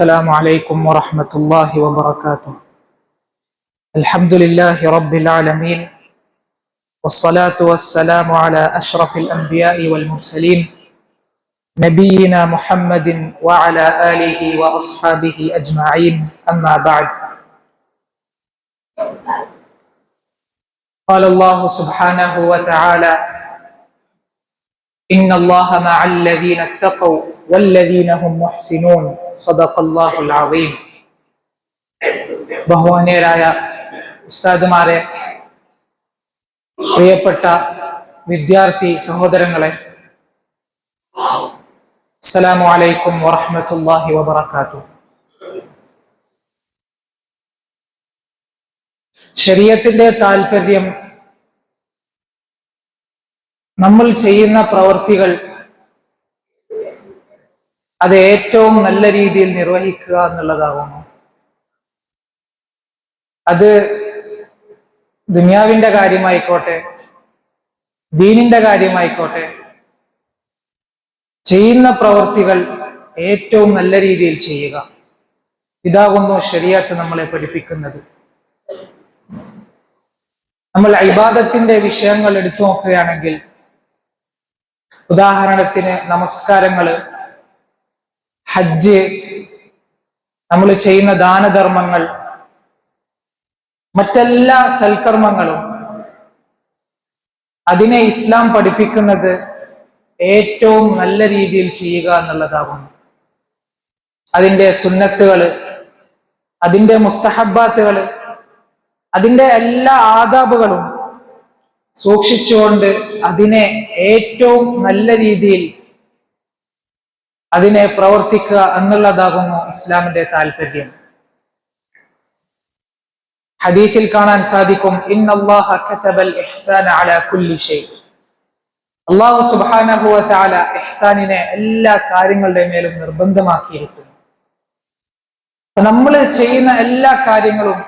السلام عليكم ورحمة الله وبركاته. الحمد لله رب العالمين والصلاة والسلام على أشرف الأنبياء والمرسلين نبينا محمد وعلى آله وأصحابه أجمعين أما بعد. قال الله سبحانه وتعالى إن الله مع الذين اتقوا والذين هم محسنون صدق الله العظيم ബഹുമാനീയരായ ഉസ്താദുമാരെ പ്രിയപ്പെട്ട വിദ്യാർത്ഥി സഹോദരങ്ങളെ അസ്സലാമു അലൈക്കും വറഹ്മത്തുള്ളാഹി വബറകാതുഹു ശരീരത്തിന്റെ താല്പര്യം നമ്മൾ ചെയ്യുന്ന പ്രവൃത്തികൾ അത് ഏറ്റവും നല്ല രീതിയിൽ നിർവഹിക്കുക എന്നുള്ളതാകുന്നു. അത് ദുനിയാവിന്റെ കാര്യമായിക്കോട്ടെ ദീനിന്റെ കാര്യമായിക്കോട്ടെ ചെയ്യുന്ന പ്രവൃത്തികൾ ഏറ്റവും നല്ല രീതിയിൽ ചെയ്യുക. ഇതാകുന്നു ശരിയാത്ത് നമ്മളെ പഠിപ്പിക്കുന്നത്. നമ്മൾ ഇബാദത്തിന്റെ വിഷയങ്ങൾ എടുത്തു നോക്കുകയാണെങ്കിൽ ഉദാഹരണത്തിന് നമസ്കാരങ്ങൾ ഹജ്ജ് നമ്മൾ ചെയ്യുന്ന ദാനധർമ്മങ്ങൾ മറ്റെല്ലാ സൽക്കർമ്മങ്ങളും. അതിനെ ഇസ്ലാം പഠിപ്പിക്കുന്നത് ഏറ്റവും നല്ല രീതിയിൽ ചെയ്യുക എന്നുള്ളതാകുന്നു. അതിന്റെ സുന്നത്തുകൾ അതിന്റെ മുസ്തഹബാത്തുകൾ അതിന്റെ എല്ലാ ആദാബുകളും സൂക്ഷിച്ചുകൊണ്ട് അതിനെ ഏറ്റവും നല്ല രീതിയിൽ അതിനെ പ്രവർത്തിക്കുക എന്നുള്ളതാകുന്നു ഇസ്ലാമിന്റെ താല്പര്യം ഹദീസിൽ കാണാൻ സാധിക്കും അള്ളാഹു തആല ഇഹ്സാനിനെ എല്ലാ കാര്യങ്ങളുടെ മേലും നിർബന്ധമാക്കിയിരിക്കുന്നു. നമ്മൾ ചെയ്യുന്ന എല്ലാ കാര്യങ്ങളും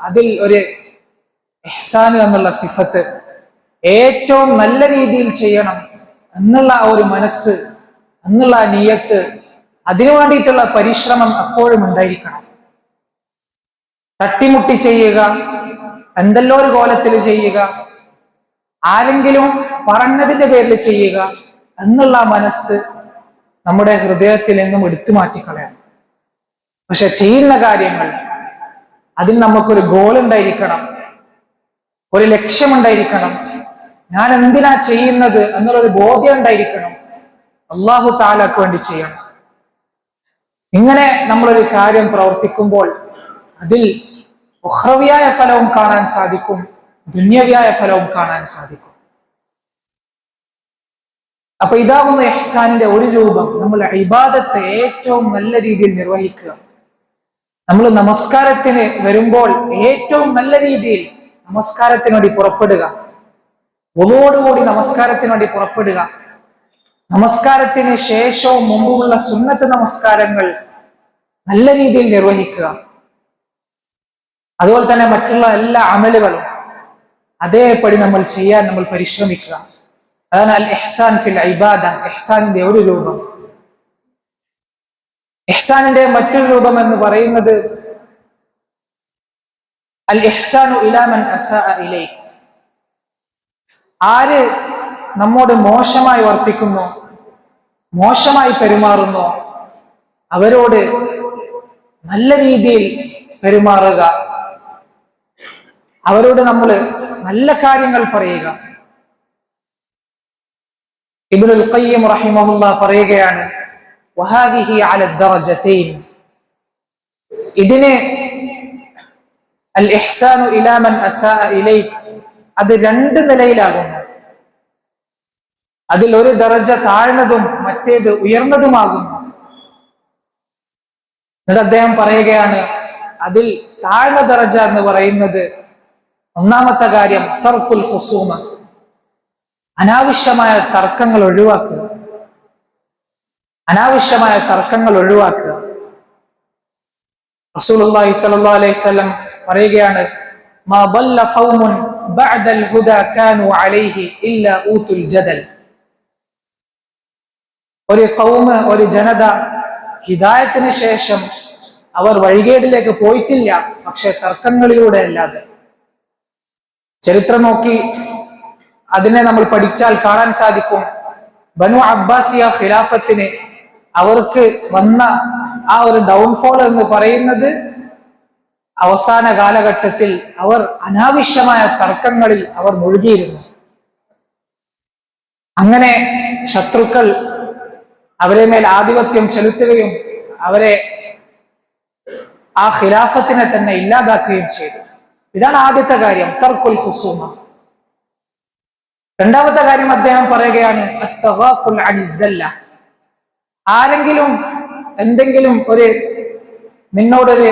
അതിൽ ഒരു ഇഹ്സാൻ എന്നുള്ള സിഫത്ത് ഏറ്റവും നല്ല രീതിയിൽ ചെയ്യണം എന്നുള്ള ആ ഒരു മനസ്സ് എന്നുള്ള ആ നീയത്ത് അതിനു വേണ്ടിയിട്ടുള്ള പരിശ്രമം അപ്പോഴും ഉണ്ടായിരിക്കണം. തട്ടിമുട്ടി ചെയ്യുക എന്തെല്ലോ ഒരു കോലത്തിൽ ചെയ്യുക ആരെങ്കിലും പറഞ്ഞതിന്റെ പേരിൽ ചെയ്യുക എന്നുള്ള മനസ്സ് നമ്മുടെ ഹൃദയത്തിൽ നിന്നും എടുത്തു മാറ്റിക്കളയണം. പക്ഷെ ചെയ്യുന്ന കാര്യങ്ങൾ അതിൽ നമുക്കൊരു ഗോൾ ഉണ്ടായിരിക്കണം ഒരു ലക്ഷ്യമുണ്ടായിരിക്കണം ഞാൻ എന്തിനാ ചെയ്യുന്നത് എന്നുള്ളൊരു ബോധ്യം ഉണ്ടായിരിക്കണം അള്ളാഹു താലാക്ക് വേണ്ടി ചെയ്യണം. ഇങ്ങനെ നമ്മളൊരു കാര്യം പ്രവർത്തിക്കുമ്പോൾ അതിൽ ഉഹ്രവിയായ ഫലവും കാണാൻ സാധിക്കും ദുന്യവിയായ ഫലവും കാണാൻ സാധിക്കും. അപ്പൊ ഇതാകുന്ന എഹ്സാനിന്റെ ഒരു രൂപം നമ്മൾ ഇബാദത്തെ ഏറ്റവും നല്ല രീതിയിൽ നിർവഹിക്കുക. നമ്മൾ നമസ്കാരത്തിന് വരുമ്പോൾ ഏറ്റവും നല്ല രീതിയിൽ നമസ്കാരത്തിനോടി പുറപ്പെടുക. ഒന്നോടുകൂടി നമസ്കാരത്തിന് വേണ്ടി പുറപ്പെടുക. നമസ്കാരത്തിന് ശേഷവും മുമ്പുമുള്ള സുന്നത്ത് നമസ്കാരങ്ങൾ നല്ല രീതിയിൽ നിർവഹിക്കുക. അതുപോലെ തന്നെ മറ്റുള്ള എല്ലാ അമലുകളും അതേപടി നമ്മൾ ചെയ്യാൻ നമ്മൾ പരിശ്രമിക്കുക. അതാണ് അൽ എഹ്സാൻ ഫിൽ ഇബാദ എഹ്സാനിന്റെ ഒരു രൂപം. എഹ്സാനിന്റെ മറ്റൊരു രൂപം എന്ന് പറയുന്നത് അൽ എഹ്സാനു ഇലാമൻ അസാ ഇലൈ ആര് നമ്മോട് മോശമായി വർത്തിക്കുന്നു മോശമായി പെരുമാറുന്നു അവരോട് നല്ല രീതിയിൽ പെരുമാറുക അവരോട് നമ്മൾ നല്ല കാര്യങ്ങൾ പറയുക. ഇബ്നുൽ ഖയ്യിം റഹിമഹുല്ല പറയുകയാണ് വഹാദിഹി ഇതിന് അൽ ഇഹ്സാനു ഇലാ മൻ അസാ ഇലൈക്. അത് രണ്ട് നിലയിലാകുന്നു. അതിൽ ഒരു ദറജ താഴ്ന്നതും മറ്റേത് ഉയർന്നതുമാകുന്നു. എന്നിട്ട് അദ്ദേഹം പറയുകയാണ് അതിൽ താഴ്ന്ന ദറജ എന്ന് പറയുന്നത് ഒന്നാമത്തെ കാര്യം തർക്കുൽ ഹുസൂമ അനാവശ്യമായ തർക്കങ്ങൾ ഒഴിവാക്കുക. അനാവശ്യമായ തർക്കങ്ങൾ ഒഴിവാക്കുക. റസൂൽ അലൈഹി സ്വലം പറയുകയാണ് മാ ബല്ല بعد الهدى كانوا عليه الا اوتوا الجدل ഒരു കൗമ് ഒരു ജനത ഹിദായത്തിന് ശേഷം അവർ വഴികേടിലേക്ക് പോയിട്ടില്ല പക്ഷെ തർക്കങ്ങളിലൂടെ അല്ലാതെ ചരിത്രം നോക്കി അതിനെ നമ്മൾ പഠിച്ചാൽ കാണാൻ സാധിക്കും ബനു അബ്ബാസിയ ഖിലാഫത്തിന് അവർക്ക് വന്ന ആ ഒരു ഡൗൺഫോൾ എന്ന് പറയുന്നത് അവസാന കാലഘട്ടത്തിൽ അവർ അനാവശ്യമായ തർക്കങ്ങളിൽ അവർ മുഴുകിയിരുന്നു. അങ്ങനെ ശത്രുക്കൾ അവരെ മേൽ ആധിപത്യം ചെലുത്തുകയും അവരെ ആ ഖിലാഫത്തിനെ തന്നെ ഇല്ലാതാക്കുകയും ചെയ്തു. ഇതാണ് ആദ്യത്തെ കാര്യം തർക്കുൽ ഹുസൂമ രണ്ടാമത്തെ കാര്യം അദ്ദേഹം പറയുകയാണ്. ആരെങ്കിലും എന്തെങ്കിലും ഒരു നിന്നോടൊരു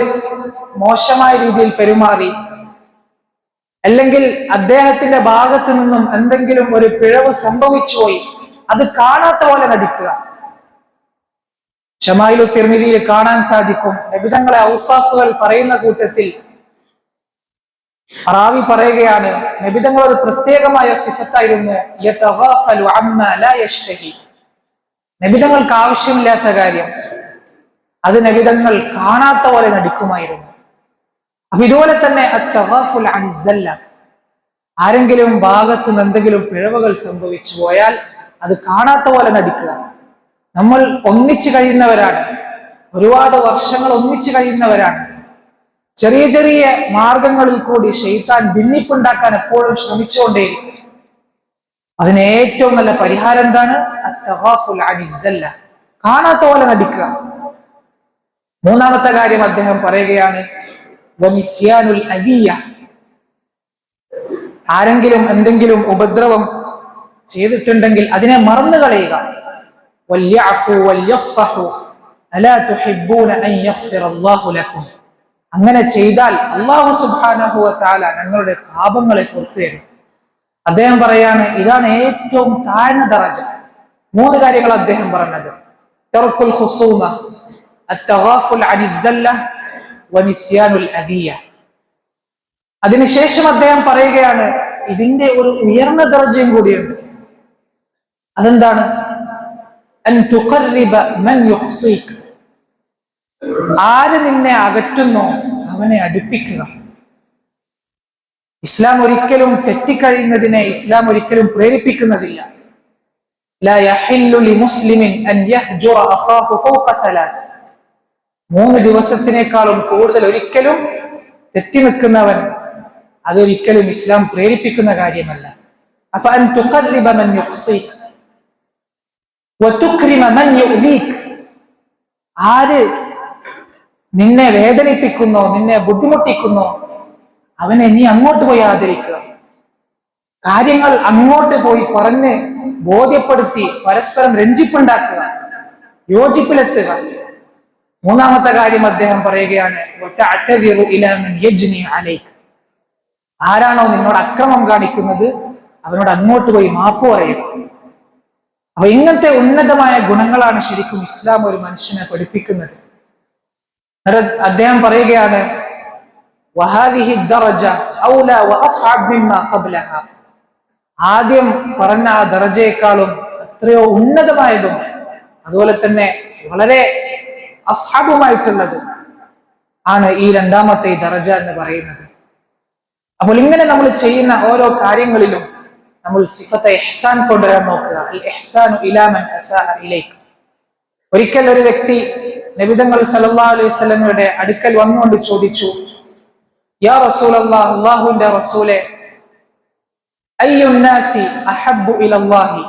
മോശമായ രീതിയിൽ പെരുമാറി അല്ലെങ്കിൽ അദ്ദേഹത്തിന്റെ ഭാഗത്ത് നിന്നും എന്തെങ്കിലും ഒരു പിഴവ് സംഭവിച്ചു പോയി. അത് കാണാത്ത പോലെ നടിക്കുക. ഷമായിലു തിർമിതിയിൽ കാണാൻ സാധിക്കും. നബിതങ്ങളെ ഔസാഫുകൾ പറയുന്ന കൂട്ടത്തിൽ റാവി പറയുകയാണ് നബിതങ്ങൾ ഒരു പ്രത്യേകമായ സിഫത്തായിരുന്നു. നബിതങ്ങൾക്ക് ആവശ്യമില്ലാത്ത കാര്യം. അത് നബിതങ്ങൾ കാണാത്ത പോലെ നടിക്കുമായിരുന്നു. അപ്പൊ ഇതുപോലെ തന്നെ. ആരെങ്കിലും ഭാഗത്ത് നിന്ന് എന്തെങ്കിലും പിഴവുകൾ സംഭവിച്ചു പോയാൽ അത് കാണാത്ത പോലെ നടിക്കുക. നമ്മൾ ഒന്നിച്ചു കഴിയുന്നവരാണ്. ഒരുപാട് വർഷങ്ങൾ ഒന്നിച്ചു കഴിയുന്നവരാണ്. ചെറിയ ചെറിയ മാർഗങ്ങളിൽ കൂടി ഷെയ്ത്താൻ ഭിന്നിപ്പുണ്ടാക്കാൻ എപ്പോഴും ശ്രമിച്ചുകൊണ്ടേയിരിക്കും. അതിന് ഏറ്റവും നല്ല പരിഹാരം എന്താണ്. കാണാത്ത പോലെ നടിക്കുക. മൂന്നാമത്തെ കാര്യം അദ്ദേഹം പറയുകയാണ്. ആരെങ്കിലും എന്തെങ്കിലും ഉപദ്രവം ചെയ്തിട്ടുണ്ടെങ്കിൽ അതിനെ മറന്നു കളയുക. അങ്ങനെ ചെയ്താൽ അള്ളാഹു സുബ്ഹാനഹു താല ഞങ്ങളുടെ പാപങ്ങളെ പുറത്തു അദ്ദേഹം പറയാണ് ഇതാണ് ഏറ്റവും താഴ്ന്ന ദറജ. മൂന്ന് കാര്യങ്ങൾ അദ്ദേഹം പറഞ്ഞത്. തർക്കുൽ ഖുസൂമ അതിനുശേഷം അദ്ദേഹം പറയുകയാണ് ഇതിന്റെ ഒരു ഉയർന്ന ദർജയും കൂടിയുണ്ട് അതെന്താണ് അൻ തുഖർരിബ മൻ യുഖ്സിക് ആര് നിന്നെ അകറ്റുന്നോ അവനെ അടുപ്പിക്കുക ഇസ്ലാം ഒരിക്കലും തെറ്റിക്കഴിയുന്നതിനെ ഇസ്ലാം ഒരിക്കലും പ്രേരിപ്പിക്കുന്നതില്ല لا يحل لمسلم أن يهجر أخاه فوق ثلاث മൂന്ന് ദിവസത്തിനേക്കാളും കൂടുതൽ ഒരിക്കലും തെറ്റി നിൽക്കുന്നവൻ അതൊരിക്കലും ഇസ്ലാം പ്രേരിപ്പിക്കുന്ന കാര്യമല്ല. ആര് നിന്നെ വേദനിപ്പിക്കുന്നോ നിന്നെ ബുദ്ധിമുട്ടിക്കുന്നോ അവനെ നീ അങ്ങോട്ട് പോയി ആദരിക്കുക. കാര്യങ്ങൾ അങ്ങോട്ട് പോയി പറഞ്ഞ് ബോധ്യപ്പെടുത്തി പരസ്പരം രഞ്ജിപ്പുണ്ടാക്കുക യോജിപ്പിലെത്തുക. മൂന്നാമത്തെ കാര്യം അദ്ദേഹം പറയുകയാണ്. ആരാണോ നിന്നോട് അക്രമം കാണിക്കുന്നത് അവനോട് അങ്ങോട്ട് പോയി മാപ്പ് പറയുക അപ്പൊ ഇങ്ങനത്തെ ഉന്നതമായ ഗുണങ്ങളാണ് ശരിക്കും ഇസ്ലാം ഒരു മനുഷ്യനെ പഠിപ്പിക്കുന്നത് അദ്ദേഹം പറയുകയാണ്. ആദ്യം പറഞ്ഞ ആ ദറജയെക്കാളും എത്രയോ ഉന്നതമായതും അതുപോലെ തന്നെ വളരെ അസ്ഹാബുമായിട്ടുള്ളത് ആണ് ഈ രണ്ടാമത്തെ ദറജ എന്ന് പറയുന്നത്. അപ്പോൾ ഇങ്ങനെ നമ്മൾ ചെയ്യുന്ന ഓരോ കാര്യങ്ങളിലും നമ്മൾ സിഫത്തെ എഹ്സാൻ കൊണ്ടുവരാൻ നോക്കുക. ഒരിക്കൽ ഒരു വ്യക്തി നബിതങ്ങൾ സല്ലല്ലാഹു അലൈഹി വസല്ലമയുടെ അടുക്കൽ വന്നുകൊണ്ട് ചോദിച്ചു യാ റസൂലല്ലാഹ് അല്ലാഹുവിന്റെ റസൂലെ അയ്യുൻ അഹബ്ബു ഇലല്ലാഹി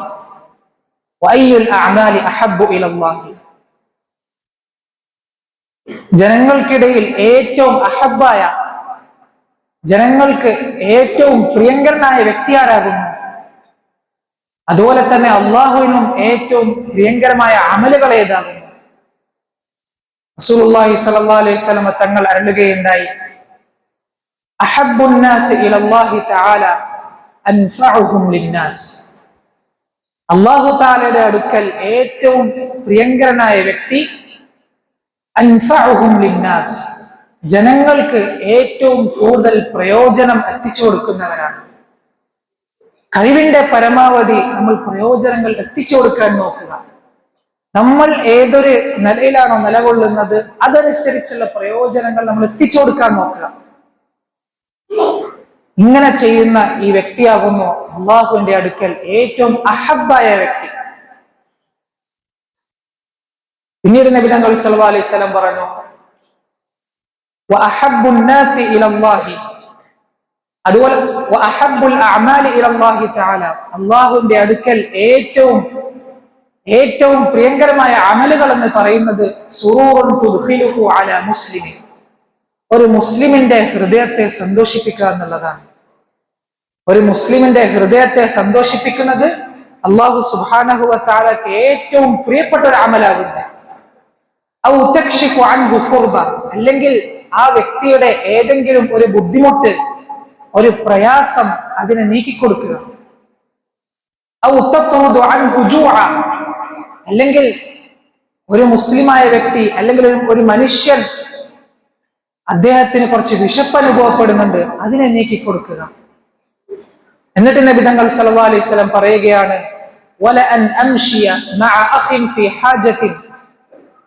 അഹബ്ബു ഇലല്ലാഹി? ജനങ്ങൾക്കിടയിൽ ഏറ്റവും അഹബായ ജനങ്ങൾക്ക് ഏറ്റവും പ്രിയങ്കരനായ വ്യക്തി ആരാകുന്നു അതുപോലെ തന്നെ അള്ളാഹുവിനും ഏറ്റവും പ്രിയങ്കരമായ അമലുകൾ ഏതാകുന്നു? റസൂലുള്ളാഹി അലൈഹി തങ്ങൾ അരുളുകയുണ്ടായി. അഹബ്ബുന്നാസ് തആല അള്ളാഹു തആലയുടെ അടുക്കൽ ഏറ്റവും പ്രിയങ്കരനായ വ്യക്തി ലിന്നാസ്. ജനങ്ങൾക്ക് ഏറ്റവും കൂടുതൽ പ്രയോജനം എത്തിച്ചു കൊടുക്കുന്നവരാണ്. കഴിവിന്റെ പരമാവധി നമ്മൾ പ്രയോജനങ്ങൾ എത്തിച്ചു കൊടുക്കാൻ നോക്കുക. നമ്മൾ ഏതൊരു നിലയിലാണോ നിലകൊള്ളുന്നത് അതനുസരിച്ചുള്ള പ്രയോജനങ്ങൾ നമ്മൾ എത്തിച്ചു കൊടുക്കാൻ നോക്കുക. ഇങ്ങനെ ചെയ്യുന്ന ഈ വ്യക്തിയാകുന്നു അള്ളാഹുവിന്റെ അടുക്കൽ ഏറ്റവും അഹബായ വ്യക്തി. പിന്നീട് നബി തങ്ങൾ സല്ലല്ലാഹു അലൈഹി വസല്ലം പറഞ്ഞു വഅഹബ്ബു നാസി ഇലല്ലാഹി. അതുപോലെ അഅമാലി ഇലല്ലാഹി തആല. അല്ലാഹുവിന്റെ അടുക്കൽ ഏറ്റവും ഏറ്റവും പ്രിയങ്കരമായ അമലുകൾ എന്ന് പറയുന്നത് സുറൂറുൻ തുദ്ഖിലുഹു അലാ മുസ്ലിമി ഒരു മുസ്ലിമിന്റെ ഹൃദയത്തെ സന്തോഷിപ്പിക്കുക എന്നുള്ളതാണ്. ഒരു മുസ്ലിമിന്റെ ഹൃദയത്തെ സന്തോഷിപ്പിക്കുന്നത് അള്ളാഹു വ താലക്ക് ഏറ്റവും പ്രിയപ്പെട്ട ഒരു അമലാകുന്നു അല്ലെങ്കിൽ ആ വ്യക്തിയുടെ ഏതെങ്കിലും ഒരു ബുദ്ധിമുട്ട് ഒരു പ്രയാസം അതിനെ നീക്കിക്കൊടുക്കുക. അല്ലെങ്കിൽ ഒരു മുസ്ലിമായ വ്യക്തി അല്ലെങ്കിൽ ഒരു- മനുഷ്യൻ അദ്ദേഹത്തിന് കുറച്ച് വിശപ്പ് അനുഭവപ്പെടുന്നുണ്ട് അതിനെ നീക്കിക്കൊടുക്കുക. എന്നിട്ട് നബിതങ്ങൾ സല്ലല്ലാഹു അലൈഹി വസല്ലം പറയുകയാണ് വല അൻ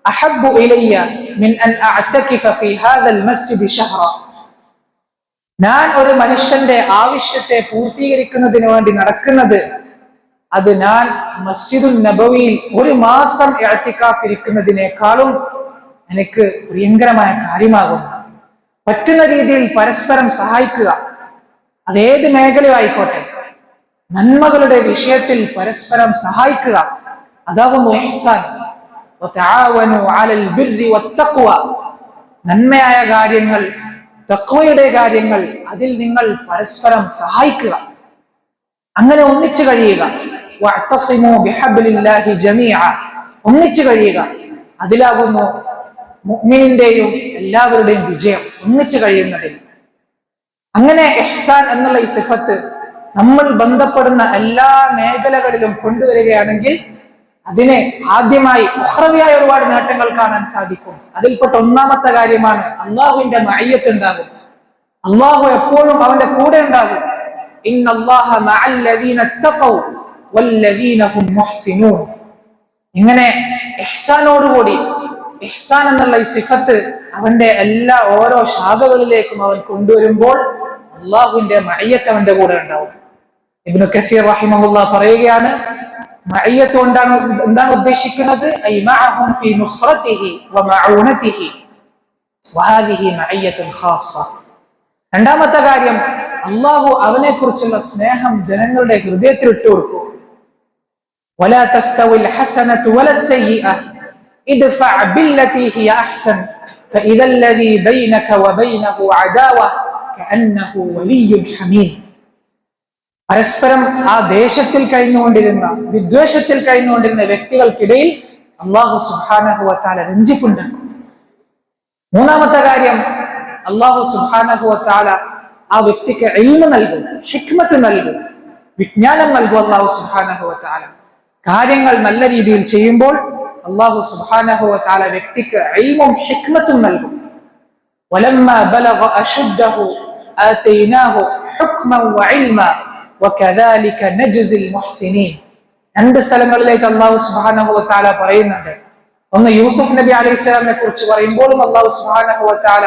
അഹബ്ബു ഇലയ്യ മിൻ അൻ അഅതകിഫ في ഹാദൽ മസ്ജിദ് ഷഹ്റ. ഞാൻ ഒരു മനുഷ്യന്റെ ആവശ്യത്തെ പൂർത്തീകരിക്കുന്നതിന് വേണ്ടി നടക്കുന്നത് അത് ഞാൻ മസ്ജിദുൽ നബവിയിൽ ഒരു മാസം ഇഅ്തികാഫ് ഇരിക്കുന്നതിനേക്കാളും എനിക്ക് പ്രിയങ്കരമായ കാര്യമാകും പറ്റുന്ന രീതിയിൽ പരസ്പരം സഹായിക്കുക. അതേത് മേഖലയായിക്കോട്ടെ. നന്മകളുടെ വിഷയത്തിൽ പരസ്പരം സഹായിക്കുക. അതാവും ഇഹ്സാൻ. നന്മയായ കാര്യങ്ങൾ തക്വയുടെ കാര്യങ്ങൾ അതിൽ നിങ്ങൾ പരസ്പരം സഹായിക്കുക. അങ്ങനെ ഒന്നിച്ചു കഴിയുക. ഒന്നിച്ചു കഴിയുക. അതിലാകുന്നു മുഅ്മിനിന്റെയും എല്ലാവരുടെയും വിജയം. ഒന്നിച്ചു കഴിയുന്നതിൽ. അങ്ങനെ എഹ്സാൻ എന്നുള്ള ഈ സിഫത്ത് നമ്മൾ ബന്ധപ്പെടുന്ന എല്ലാ മേഖലകളിലും കൊണ്ടുവരികയാണെങ്കിൽ അതിനെ ആദ്യമായി ഉഹ്രവിയായ ഒരുപാട് നേട്ടങ്ങൾ കാണാൻ സാധിക്കും. അതിൽപ്പെട്ട ഒന്നാമത്തെ കാര്യമാണ് അള്ളാഹുവിന്റെ മയ്യത്ത് ഉണ്ടാകും. അള്ളാഹു എപ്പോഴും അവന്റെ കൂടെ ഉണ്ടാകും. ഇങ്ങനെ ഇഹ്സാനോടുകൂടി ഇഹ്സാൻ എന്നുള്ള ഈ സിഫത്ത് അവന്റെ എല്ലാ ഓരോ ശാഖകളിലേക്കും അവൻ കൊണ്ടുവരുമ്പോൾ അള്ളാഹുവിന്റെ മയ്യത്ത് അവന്റെ കൂടെ ഉണ്ടാവും. ഇബ്നു കസീർ റഹിമഹുല്ല പറയുകയാണ് മയ്യത്ത് കൊണ്ടാണ് എന്താണ് ഉദ്ദേശിക്കുന്നത് ഐ മഅഹും ഫീ നുസ്റതിഹി വമഊനതിഹി വഹാദിഹി മഅയ്യത്തുൽ ഖാസ്സ രണ്ടാമത്തെ കാര്യം അള്ളാഹു അവനെ കുറിച്ചുള്ള സ്നേഹം ജനങ്ങളുടെ ഹൃദയത്തിൽ ഇട്ടുകൊടുക്കും ولا تستوي الحسنة ولا السيئة ادفع بالتي هي أحسن فإذا الذي بينك وبينه عداوة كأنه ولي حميم പരസ്പരം ആ ദേശത്തിൽ കഴിഞ്ഞുകൊണ്ടിരുന്ന വിദ്വേഷത്തിൽ കഴിഞ്ഞുകൊണ്ടിരുന്ന വ്യക്തികൾക്കിടയിൽ അള്ളാഹു സുഹാനഹുവത്താല രഞ്ജിപ്പുണ്ടാക്കും മൂന്നാമത്തെ കാര്യം അള്ളാഹു സുഹാനഹുവത്താല ആ വ്യക്തിക്ക് എൽമ നൽകും ഹിക്മത്ത് നൽകും വിജ്ഞാനം നൽകും അള്ളാഹു സുഹാനഹുവത്താല കാര്യങ്ങൾ നല്ല രീതിയിൽ ചെയ്യുമ്പോൾ അള്ളാഹു സുഹാനഹുവത്താല വ്യക്തിക്ക് എൽമും ഹിക്മത്തും നൽകും ولما بلغ أشده آتيناه حكما وعلما وكذلك نجزي المحسنين രണ്ട് സ്ഥലങ്ങളിലേക്ക് അള്ളാഹു വതആല പറയുന്നുണ്ട്. ഒന്ന് യൂസഫ് നബി അലൈഹി സ്വലാമിനെ കുറിച്ച് പറയുമ്പോഴും അള്ളാഹു വതആല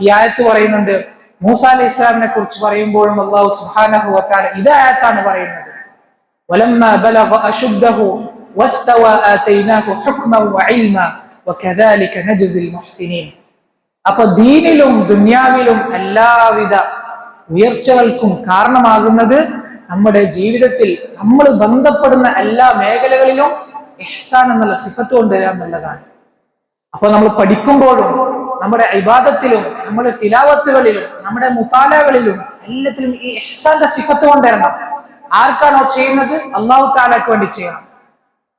ഈ ആയത്ത് പറയുന്നുണ്ട്. മൂസ അലൈഹി സ്വലാമിനെ കുറിച്ച് പറയുമ്പോഴും അള്ളാഹു സുബാനഹുല ഇത് ആയത്താണ് പറയുന്നത്. വലമ്മ ബലഗ അശുദ്ദഹു വസ്തവ ആതൈനാഹു ഹുക്മൻ വഇൽമ വകദാലിക നജ്സിൽ മുഹ്സിനീൻ അപ്പൊ ദീനിലും ദുന്യാവിലും എല്ലാവിധ ഉയർച്ചകൾക്കും കാരണമാകുന്നത് നമ്മുടെ ജീവിതത്തിൽ നമ്മൾ ബന്ധപ്പെടുന്ന എല്ലാ മേഖലകളിലും എഹ്സാൻ എന്നുള്ള സിഫത്ത് കൊണ്ടുവരിക എന്നുള്ളതാണ്. അപ്പോൾ നമ്മൾ പഠിക്കുമ്പോഴും നമ്മുടെ ഇബാദത്തിലും നമ്മുടെ തിലാവത്തുകളിലും നമ്മുടെ മുത്താലകളിലും എല്ലാത്തിലും ഈ എഹ്സാന്റെ സിഫത്ത് കൊണ്ടുവരണം. ആർക്കാണോ ചെയ്യുന്നത്? അള്ളാഹു താലാക്ക് വേണ്ടി ചെയ്യണം.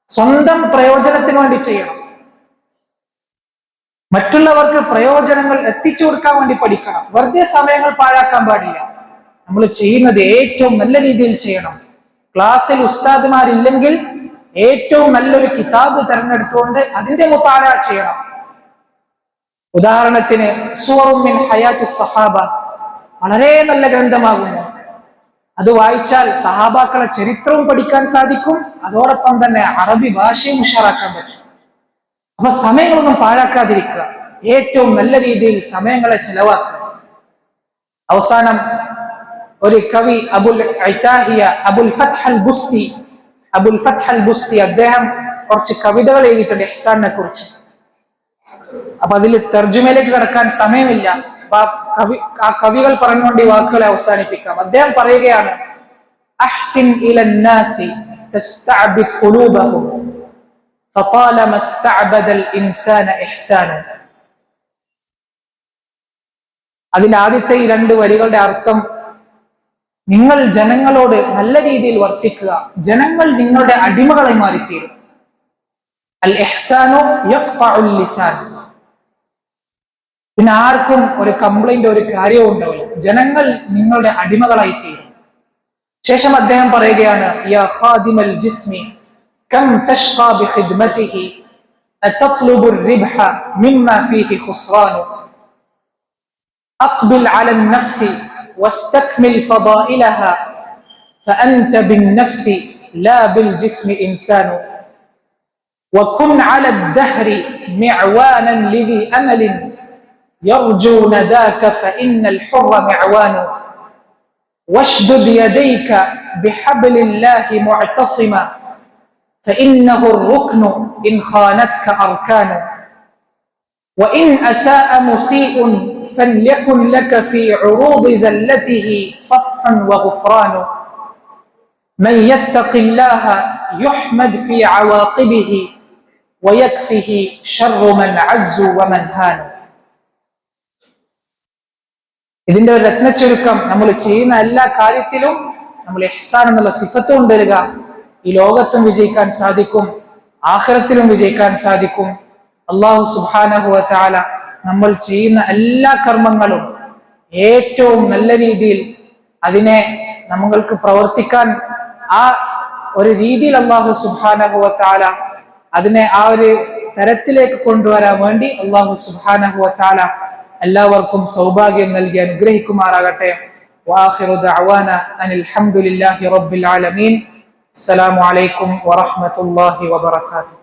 സ്വന്തം പ്രയോജനത്തിന് വേണ്ടി ചെയ്യണം. മറ്റുള്ളവർക്ക് പ്രയോജനങ്ങൾ എത്തിച്ചു കൊടുക്കാൻ വേണ്ടി പഠിക്കണം. വെറുതെ സമയങ്ങൾ പാഴാക്കാൻ പാടില്ല. നമ്മൾ ചെയ്യുന്നത് ഏറ്റവും നല്ല രീതിയിൽ ചെയ്യണം. ക്ലാസ്സിൽ ഉസ്താദ്മാരില്ലെങ്കിൽ ഏറ്റവും നല്ലൊരു കിതാബ് തിരഞ്ഞെടുത്തുകൊണ്ട് അതിന്റെ മുത്താല ചെയ്യണം. ഉദാഹരണത്തിന് സുവറുമിൻ ഹയാത്തി സഹാബ. വളരെ നല്ല ഗ്രന്ഥമാകുന്നു. അത് വായിച്ചാൽ സഹാബാക്കളെ ചരിത്രവും പഠിക്കാൻ സാധിക്കും. അതോടൊപ്പം തന്നെ അറബി ഭാഷയും ഉഷാറാക്കാൻ പറ്റും. അപ്പൊ സമയങ്ങളൊന്നും പാഴാക്കാതിരിക്കുക. ഏറ്റവും നല്ല രീതിയിൽ സമയങ്ങളെ ചിലവാക്കുക. അവസാനം ഒരു കവി അബുൽ ഐതാഹിയ അബുൽ ഫത്ത് അൽ ബുസ്തി അബുൽ ഫത്ത് അൽ ബുസ്തി അദ്ദേഹം കുറച്ച് കവിതകൾ എഴുതിയിട്ടുണ്ട് ഇഹ്സാനിനെ കുറിച്ച് അപ്പൊ അതിൽ തർജുമയിലേക്ക് കടക്കാൻ സമയമില്ല അപ്പൊ ആ കവി ആ കവികൾ പറഞ്ഞുകൊണ്ട് ഈ വാക്കുകളെ അവസാനിപ്പിക്കാം അദ്ദേഹം പറയുകയാണ് അഹ്സിൻ ഇലന്നാസി തസ്തഅബിദ് ഖുലൂബഹും فطالما استعبد الإنسان إحسانه അതിന്റെ ആദ്യത്തെ ഈ രണ്ട് വരികളുടെ അർത്ഥം നിങ്ങൾ ജനങ്ങളോട് നല്ല രീതിയിൽ വർത്തിക്കുക ജനങ്ങൾ നിങ്ങളുടെ അടിമകളായി മാറിത്തീരും അൽ എഹ്സാനോ ലിസാൻ പിന്നെ ആർക്കും ഒരു കംപ്ലൈന്റ് ഒരു കാര്യവും ഉണ്ടാവില്ല ജനങ്ങൾ നിങ്ങളുടെ അടിമകളായി തീരും ശേഷം അദ്ദേഹം പറയുകയാണ് യാ ഖാദിമൽ ജിസ്മി കം തഷ്ഖാ ബിഖിദ്മതിഹി أتطلب الربح مما فيه خسران أقبل على النفس واستكمل فضائلها فأنت بالنفس لا بالجسم إنسان. وكن على الدهر معوانا لذي أمل. يرجو نداك فإن الحر معوان. واشدد يديك بحبل الله معتصما. فإنه الركن إن خانتك أركان وإن أساء مسيء فليكن لك في عروض زلته صفح وغفران من يتق الله يحمد في عواقبه ويكفه شر من عز ومن هان ഇതിന്റെ ഒരു രത്നച്ചുരുക്കം നമ്മൾ ചെയ്യുന്ന എല്ലാ കാര്യത്തിലും നമ്മൾ ഇഹ്സാൻ എന്നുള്ള സിഫത്ത് കൊണ്ടുവരിക ഈ ലോകത്തും വിജയിക്കാൻ സാധിക്കും ആഖിറത്തിലും വിജയിക്കാൻ സാധിക്കും അള്ളാഹു സുബാനഹുവ താല നമ്മൾ ചെയ്യുന്ന എല്ലാ കർമ്മങ്ങളും ഏറ്റവും നല്ല രീതിയിൽ അതിനെ നമ്മൾക്ക് പ്രവർത്തിക്കാൻ ആ ഒരു രീതിയിൽ അള്ളാഹു സുബാനഹുവ താല അതിനെ ആ ഒരു തരത്തിലേക്ക് കൊണ്ടുവരാൻ വേണ്ടി അള്ളാഹു സുബാനഹുവ താല എല്ലാവർക്കും സൗഭാഗ്യം നൽകി അനുഗ്രഹിക്കുമാറാകട്ടെ. വാഹിറു الحمد لله رب ആലമീൻ. അസ്സലാമു അലൈക്കും വറഹ്മത്തുള്ളാഹി വബറകാതുഹു.